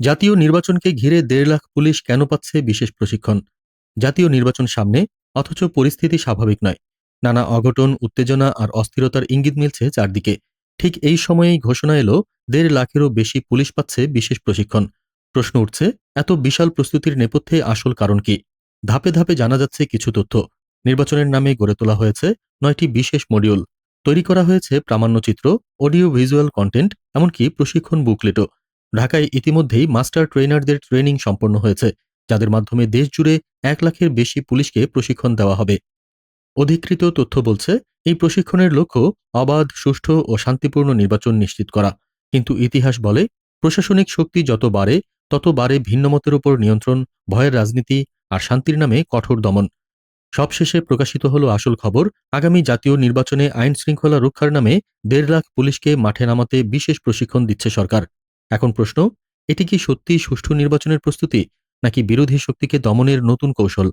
জাতীয় নির্বাচনকে ঘিরে দেড় লাখ পুলিশ কেন পাচ্ছে বিশেষ প্রশিক্ষণ? জাতীয় নির্বাচন সামনে, অথচ পরিস্থিতি স্বাভাবিক নয়। নানা অঘটন, উত্তেজনা আর অস্থিরতার ইঙ্গিত মিলছে চারদিকে। ঠিক এই সময়েই ঘোষণা এলো, দেড় লাখেরও বেশি পুলিশ পাচ্ছে বিশেষ প্রশিক্ষণ। প্রশ্ন উঠছে, এত বিশাল প্রস্তুতির নেপথ্যে আসল কারণ কি? ধাপে ধাপে জানা যাচ্ছে কিছু তথ্য। নির্বাচনের নামে গড়ে তোলা হয়েছে নয়টি বিশেষ মডিউল। তৈরি করা হয়েছে প্রামাণ্যচিত্র, অডিও ভিজুয়াল কন্টেন্ট, এমনকি প্রশিক্ষণ বুকলেটও। ঢাকায় ইতিমধ্যেই মাস্টার ট্রেনারদের ট্রেনিং সম্পন্ন হয়েছে, যাদের মাধ্যমে দেশজুড়ে এক লাখের বেশি পুলিশকে প্রশিক্ষণ দেওয়া হবে। অধিকৃত তথ্য বলছে, এই প্রশিক্ষণের লক্ষ্য অবাধ, সুষ্ঠু ও শান্তিপূর্ণ নির্বাচন নিশ্চিত করা। কিন্তু ইতিহাস বলে, প্রশাসনিক শক্তি যত বাড়ে, তত বাড়ে ভিন্নমতের উপর নিয়ন্ত্রণ, ভয়ের রাজনীতি আর শান্তির নামে কঠোর দমন। সবশেষে প্রকাশিত হল আসল খবর, আগামী জাতীয় নির্বাচনে আইন শৃঙ্খলা রক্ষার নামে দেড় লাখ পুলিশকে মাঠে নামাতে বিশেষ প্রশিক্ষণ দিচ্ছে সরকার। এখন প্রশ্ন এটি কি সত্যিই সুষ্ঠু নির্বাচনের প্রস্তুতি নাকি বিরোধী শক্তিকে দমনের নতুন কৌশল?